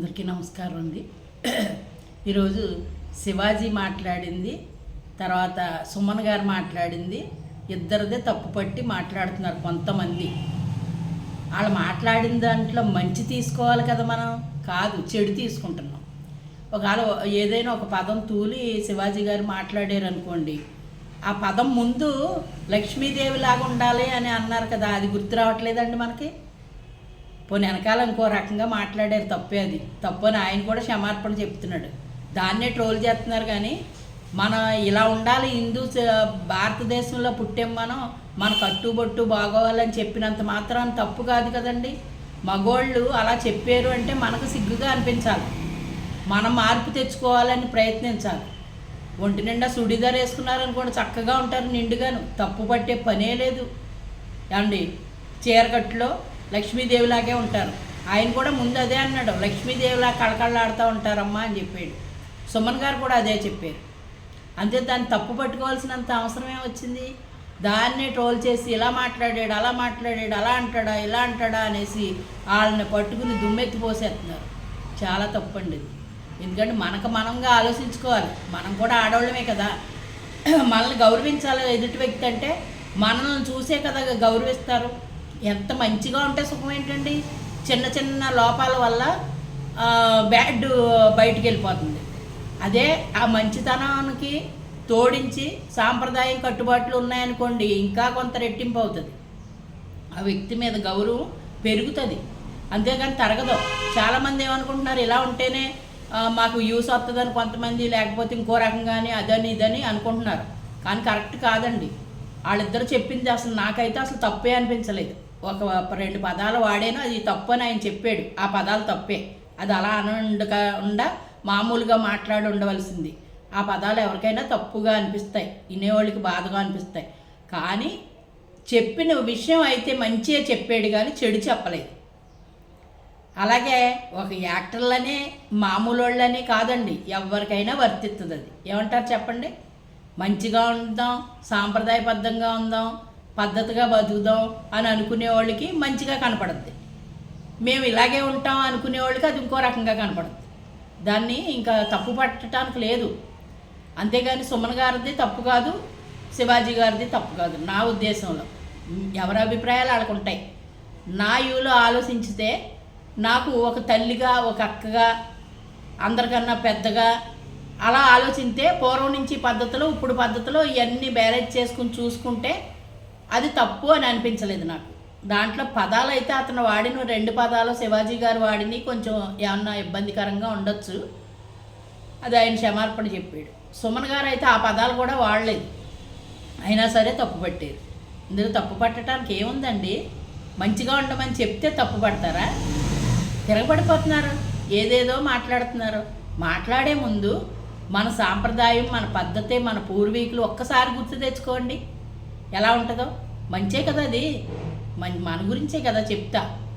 అందరికీ నమస్కారం అండి. ఈరోజు శివాజీ మాట్లాడింది తర్వాత సుమన్ గారు మాట్లాడింది ఇద్దరిదే తప్పు పట్టి మాట్లాడుతున్నారు కొంతమంది. వాళ్ళు మాట్లాడిన దాంట్లో మంచి తీసుకోవాలి కదా మనం? కాదు చెడు తీసుకుంటున్నాం. ఒకవేళ ఏదైనా ఒక పదం తూలి శివాజీ గారు మాట్లాడారు అనుకోండి ఆ పదం ముందు లక్ష్మీదేవి లాగా ఉండాలి అని అన్నారు కదా అది గుర్తు రావట్లేదండి మనకి? పోనీ వెనకాల ఇంకో రకంగా మాట్లాడారు తప్పే అది. తప్పు అని ఆయన కూడా క్షమార్పణ చెప్తున్నాడు. దాన్నే ట్రోల్ చేస్తున్నారు కానీ మన ఇలా ఉండాలి హిందూ భారతదేశంలో పుట్టాం మనం మన కట్టుబొట్టు బాగోవాలని చెప్పినంత మాత్రం తప్పు కాదు కదండి. మగోళ్ళు అలా చెప్పారు అంటే మనకు సిగ్గుగా అనిపించాలి. మనం మార్పు తెచ్చుకోవాలని ప్రయత్నించాలి. ఒంటి నిండా సుడిదార్ వేసుకున్నారనుకోండి చక్కగా ఉంటారు నిండుగాను. తప్పు పట్టే పనే లేదు. అండి చీరకట్టులో లక్ష్మీదేవిలాగే ఉంటారు. ఆయన కూడా ముందు అదే అన్నాడు లక్ష్మీదేవిలా కళకళలాడుతూ ఉంటారమ్మా అని చెప్పాడు. సుమన్ గారు కూడా అదే చెప్పారు. అంతే దాన్ని తప్పు పట్టుకోవాల్సినంత అవసరమే వచ్చింది? దాన్ని ట్రోల్ చేసి ఇలా మాట్లాడాడు అలా మాట్లాడాడు అలా అంటాడా ఇలా అంటాడా అనేసి వాళ్ళని పట్టుకుని దుమ్మెత్తి పోసేస్తున్నారు. చాలా తప్పండి అండి ఎందుకంటే మనకు మనంగా ఆలోచించుకోవాలి. మనం కూడా ఆడవాళ్ళమే కదా. మనల్ని గౌరవించాలి ఎదుటి వ్యక్తి అంటే మనల్ని చూసే కదా గౌరవిస్తారు. ఎంత మంచిగా ఉంటే సుఖం ఏంటండి? చిన్న చిన్న లోపాల వల్ల బ్యాడ్ బయటికి వెళ్ళిపోతుంది. అదే ఆ మంచితనానికి తోడించి సాంప్రదాయం కట్టుబాట్లు ఉన్నాయనుకోండి ఇంకా కొంత రెట్టింపు అవుతుంది. ఆ వ్యక్తి మీద గౌరవం పెరుగుతుంది. అంతేగాని తరగదు. చాలామంది ఏమనుకుంటున్నారు ఇలా ఉంటేనే మాకు యూస్ వస్తుందని కొంతమంది లేకపోతే ఇంకో రకంగానే అదని ఇదని అనుకుంటున్నారు. కానీ కరెక్ట్ కాదండి. వాళ్ళిద్దరు చెప్పింది అసలు నాకైతే అసలు తప్పే అనిపించలేదు. ఒక రెండు పదాలు వాడాను అది తప్పు అని ఆయన చెప్పాడు. ఆ పదాలు తప్పే. అది అలా అనుండక ఉండ మామూలుగా మాట్లాడి ఉండవలసింది. ఆ పదాలు ఎవరికైనా తప్పుగా అనిపిస్తాయి. వినేవాళ్ళకి బాధగా అనిపిస్తాయి. కానీ చెప్పిన విషయం అయితే మంచిగా చెప్పాడు కానీ చెడు చెప్పలేదు. అలాగే ఒక యాక్టర్లనే మామూలు వాళ్ళని కాదండి. ఎవరికైనా వర్తిస్తుంది అది. ఏమంటారు చెప్పండి? మంచిగా ఉందాం సాంప్రదాయబద్ధంగా ఉందాం పద్ధతిగా బతుకుదాం అని అనుకునే వాళ్ళకి మంచిగా కనపడుద్ది. మేము ఇలాగే ఉంటాం అనుకునే వాళ్ళకి అది ఇంకో రకంగా కనపడుద్ది. దాన్ని ఇంకా తప్పు పట్టడానికి లేదు. అంతేగాని సుమన్ గారిది తప్పు కాదు శివాజీ గారిది తప్పు కాదు నా ఉద్దేశంలో. ఎవరి అభిప్రాయాలు వాళ్ళకు ఉంటాయి. నా యూలో ఆలోచించితే నాకు ఒక తల్లిగా ఒక అక్కగా అందరికన్నా పెద్దగా అలా ఆలోచిస్తే పూర్వం నుంచి పద్ధతులు ఇప్పుడు పద్ధతులు ఇవన్నీ బ్యారేజ్ చేసుకుని చూసుకుంటే అది తప్పు అని అనిపించలేదు నాకు. దాంట్లో పదాలు అయితే అతను వాడిన రెండు పదాలు శివాజీ గారు వాడిని కొంచెం ఏమన్నా ఇబ్బందికరంగా ఉండొచ్చు. అది ఆయన క్షమార్పణ చెప్పాడు. సుమన్ గారు అయితే ఆ పదాలు కూడా వాడలేదు. అయినా సరే తప్పు పట్టారు. ఇందులో తప్పు పట్టడానికి ఏముందండి? మంచిగా ఉండమని చెప్తే తప్పు పడతారా? తిరగబడిపోతున్నారు. ఏదేదో మాట్లాడుతున్నారు. మాట్లాడే ముందు మన సాంప్రదాయం మన పద్ధతి మన పూర్వీకులు ఒక్కసారి గుర్తు తెచ్చుకోండి. ఎలా ఉంటుందో? మంచే కదా అది. మన మన గురించే కదా చెప్తా.